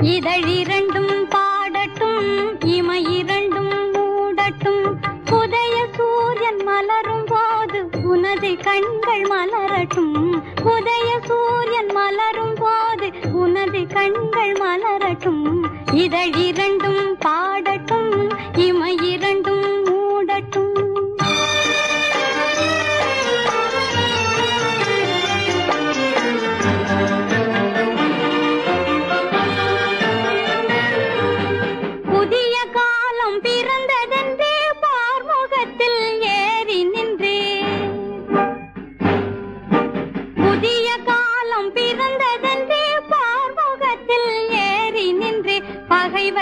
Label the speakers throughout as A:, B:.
A: இதழிரண்டும் பாடட்டும் இமையிரண்டும் மூடட்டும். உதய சூரியன் மலரும் போது உனது கண்கள் மலரட்டும். உதய சூரியன் மலரும் போது உனது கண்கள் மலரட்டும். இதழிரண்டும் பாடட்டும்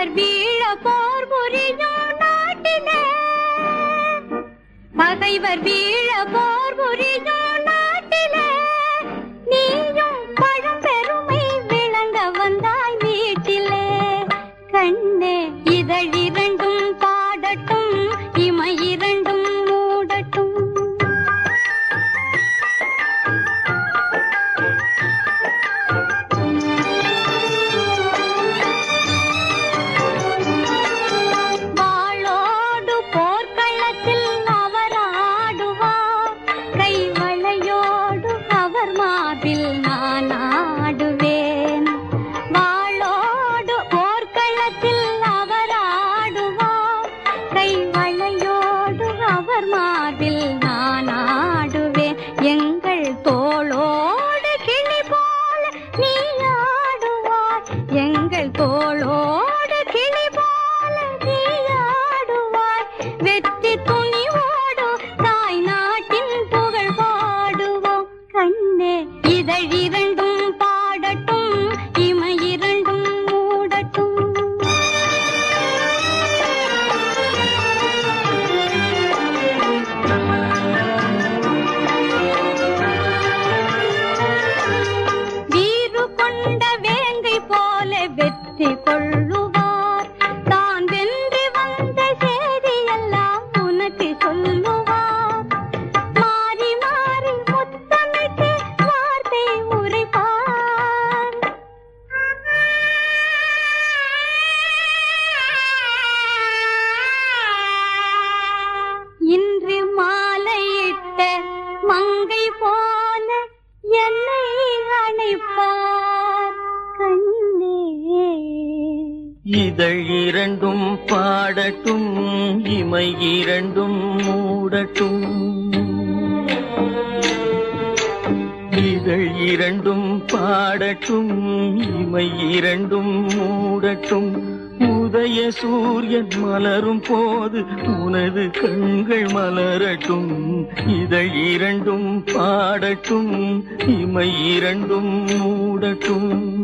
A: பகைவர் வீழ போர் புரியும் நாட்டிலே. பகைவர் வீழ எங்கள் தோளோடு கிளி போல நீ ஆடுவாய் வெற்றி துணிவோடு தாய் நாட்டின் புகழ் பாடுவோம். கண்ணே இதழிரண்டும் வெற்றி கொள்ளுவார். தான் வென்று வந்த செய்தியெல்லாம் உனக்கு சொல்லுவார். மாறி மாறி முத்தமிட்டு வார்த்தை உரைப்பார். இன்று மாலையிட்ட மங்கை போல என்னை அணைப்பார்.
B: இதழ் இரண்டும் பாடட்டும் இமை இரண்டும் மூடட்டும். இதழ் இரண்டும் பாடட்டும் இமை இரண்டும் மூடட்டும். உதய சூரியன் மலரும் போது உனது கண்கள் மலரட்டும். இதழ் இரண்டும் பாடட்டும் இமை இரண்டும் மூடட்டும்.